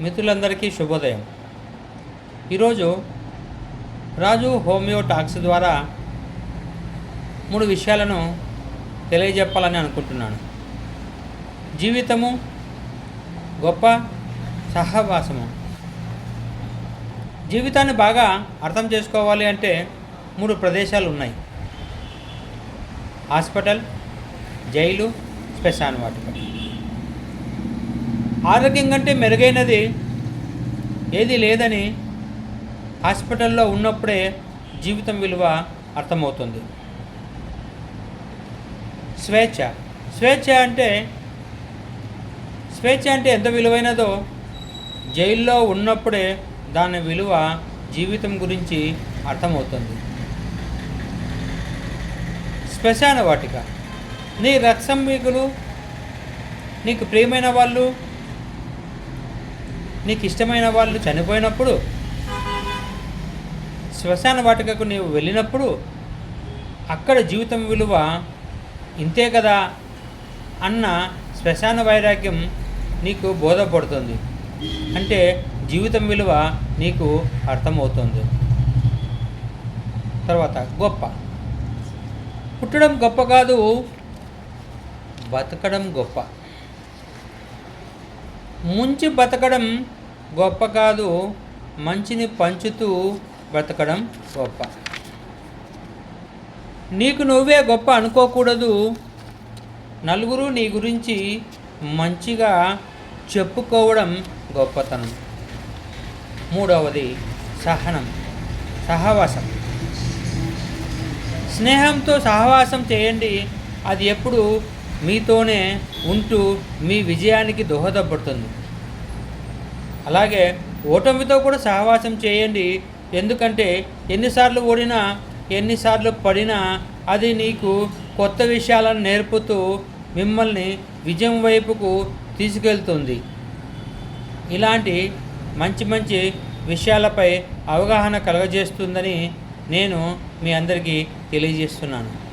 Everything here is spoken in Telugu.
మిత్రులందరికీ శుభోదయం. ఈరోజు రాజు హోమియో టాక్స్ ద్వారా మూడు విషయాలను తెలియజెప్పాలని అనుకుంటున్నాను. జీవితము గొప్ప సహవాసము. జీవితాన్ని బాగా అర్థం చేసుకోవాలి అంటే మూడు ప్రదేశాలు ఉన్నాయి. హాస్పిటల్ జైలు శ్మశాన వాటిక ఆరోగ్యం కంటే మెరుగైనది ఏది లేదని హాస్పిటల్లో ఉన్నప్పుడే జీవితం విలువ అర్థమవుతుంది. స్వేచ్ఛ. స్వేచ్ఛ అంటే స్వేచ్ఛ అంటే ఎంత విలువైనదో జైల్లో ఉన్నప్పుడే దాని విలువ జీవితం గురించి అర్థమవుతుంది. శ్మశాన వాటిక. నీ రక్సంబికులు నీకు ప్రియమైన వాళ్ళు నీకు ఇష్టమైన వాళ్ళు చనిపోయినప్పుడు శ్మశాన వాటికకు నీవు వెళ్ళినప్పుడు అక్కడ జీవితం విలువ ఇంతే కదా అన్న శ్మశాన వైరాగ్యం నీకు బోధపడుతుంది. అంటే జీవితం విలువ నీకు అర్థమవుతుంది. తర్వాత గొప్ప. పుట్టడం గొప్ప కాదు బతకడం గొప్ప. ముంచి బతకడం గొప్ప కాదు మంచిని పంచుతూ బ్రతకడం గొప్ప. నీకు నువ్వే గొప్ప అనుకోకూడదు. నలుగురు నీ గురించి మంచిగా చెప్పుకోవడం గొప్పతనం. మూడవది సహనం సహవాసం. స్నేహంతో సహవాసం చేయండి. అది ఎప్పుడు మీతోనే ఉంటూ మీ విజయానికి దోహదపడుతుంది. అలాగే ఓటమితో కూడా సహవాసం చేయండి. ఎందుకంటే ఎన్నిసార్లు ఓడినా ఎన్నిసార్లు పడినా అది నీకు కొత్త విషయాలను నేర్పుతూ మిమ్మల్ని విజయం వైపుకు తీసుకెళ్తుంది. ఇలాంటి మంచి మంచి విషయాలపై అవగాహన కలగజేస్తుందని నేను మీ అందరికీ తెలియజేస్తున్నాను.